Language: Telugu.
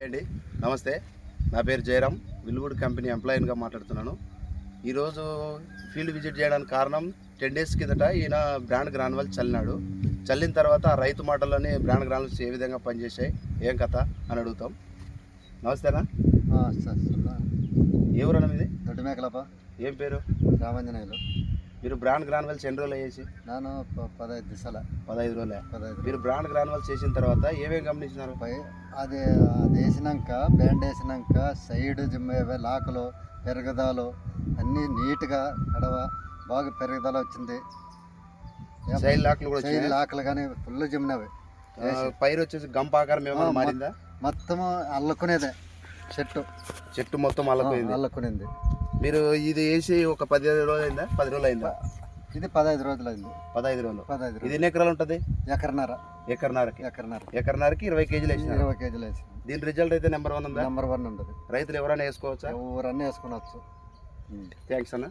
అండి. నమస్తే. నా పేరు జయరామ్ విల్వుడ్ కంపెనీ ఎంప్లాయీగా మాట్లాడుతున్నాను. ఈరోజు ఫీల్డ్ విజిట్ చేయడానికి కారణం టెన్ డేస్ కిందట ఈయన బ్రాండ్ గ్రానువల్ చల్లినాడు. చల్లిన తర్వాత ఆ రైతు మాటల్లోనే బ్రాండ్ గ్రానువల్స్ ఏ విధంగా పనిచేశాయి ఏం కథ అని అడుగుతాం. నమస్తేనా ఏ ఊరన్నా మీది? దొడ్డి మేకలప్ప ఏం పేరు? రామంజనేయులు. మీరు బ్రాండ్ గ్రానువల్స్ ఎన్ని రోజులు వేసి? నేను పదహైదు దిశల పదహైదు రోజులే? పదహైదు మీరు బ్రాండ్ గ్రానువల్స్ చేసిన తర్వాత ఏమేమి గమనించినారు? పై అది అది వేసినాక బ్యాండ్ వేసినాక సైడ్ జిమ్మేవే లాకులు పెరుగుదలు అన్నీ నీట్గా కడవ బాగా పెరుగుదల వచ్చింది. సైడ్ లాక్లు కూడా సైడ్ లాకులు కానీ ఫుల్ జిమ్నవి పైరు వచ్చేసి గంప ఆకారం ఏమైనా మారిందా? మొత్తం అల్లుకునేదే చెట్టు. చెట్టు మొత్తం అల్లపోయింది అల్లుకునేది. మీరు ఇది వేసి ఒక పది రోజులు అయిందా? పది రోజులు అయిందా? ఇది పదహైదు రోజులు అయింది. పదహైదు రోజులు. పదహైదు ఇది రోజులు ఎన్ని ఎకరాలు ఉంటుంది? ఎకరన్నర. ఎకరన్నరకి. ఎకరన్నర. ఎకరన్నరకి ఇరవై కేజీలు వేసినారు. ఇరవై కేజీలు వేసింది దీని రిజల్ట్ అయితే నెంబర్ వన్ ఉందా? నెంబర్ వన్ ఉండదు రైతులు ఎవరైనా వేసుకోవచ్చా? ఎవరన్నీ వేసుకునవచ్చు థ్యాంక్స్ అన్న.